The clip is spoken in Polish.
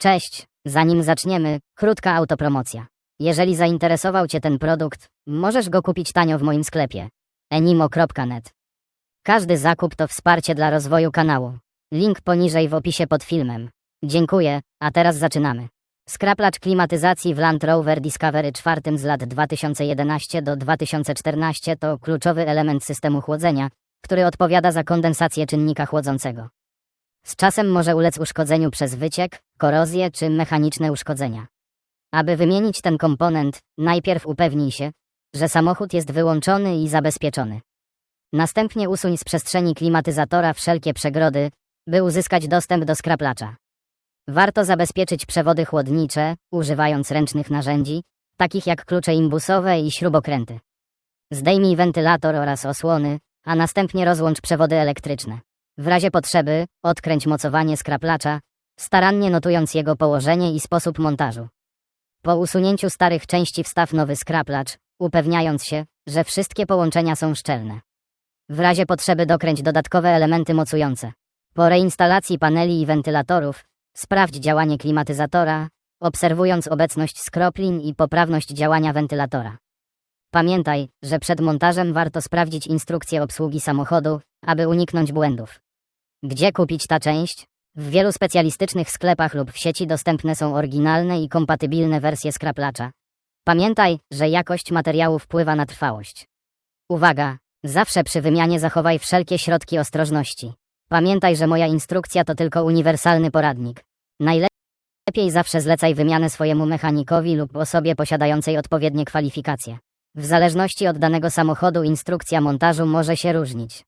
Cześć, zanim zaczniemy, krótka autopromocja. Jeżeli zainteresował Cię ten produkt, możesz go kupić tanio w moim sklepie enimo.net. Każdy zakup to wsparcie dla rozwoju kanału. Link poniżej w opisie pod filmem. Dziękuję, a teraz zaczynamy. Skraplacz klimatyzacji w Land Rover Discovery 4 z lat 2011 do 2014 to kluczowy element systemu chłodzenia, który odpowiada za kondensację czynnika chłodzącego. Z czasem może ulec uszkodzeniu przez wyciek, korozję czy mechaniczne uszkodzenia. Aby wymienić ten komponent, najpierw upewnij się, że samochód jest wyłączony i zabezpieczony. Następnie usuń z przestrzeni klimatyzatora wszelkie przegrody, by uzyskać dostęp do skraplacza. Warto zabezpieczyć przewody chłodnicze, używając ręcznych narzędzi, takich jak klucze imbusowe i śrubokręty. Zdejmij wentylator oraz osłony, a następnie rozłącz przewody elektryczne. W razie potrzeby odkręć mocowanie skraplacza, starannie notując jego położenie i sposób montażu. Po usunięciu starych części wstaw nowy skraplacz, upewniając się, że wszystkie połączenia są szczelne. W razie potrzeby dokręć dodatkowe elementy mocujące. Po reinstalacji paneli i wentylatorów, sprawdź działanie klimatyzatora, obserwując obecność skroplin i poprawność działania wentylatora. Pamiętaj, że przed montażem warto sprawdzić instrukcję obsługi samochodu, aby uniknąć błędów. Gdzie kupić ta część? W wielu specjalistycznych sklepach lub w sieci dostępne są oryginalne i kompatybilne wersje skraplacza. Pamiętaj, że jakość materiału wpływa na trwałość. Uwaga! Zawsze przy wymianie zachowaj wszelkie środki ostrożności. Pamiętaj, że moja instrukcja to tylko uniwersalny poradnik. Najlepiej zawsze zlecaj wymianę swojemu mechanikowi lub osobie posiadającej odpowiednie kwalifikacje. W zależności od danego samochodu instrukcja montażu może się różnić.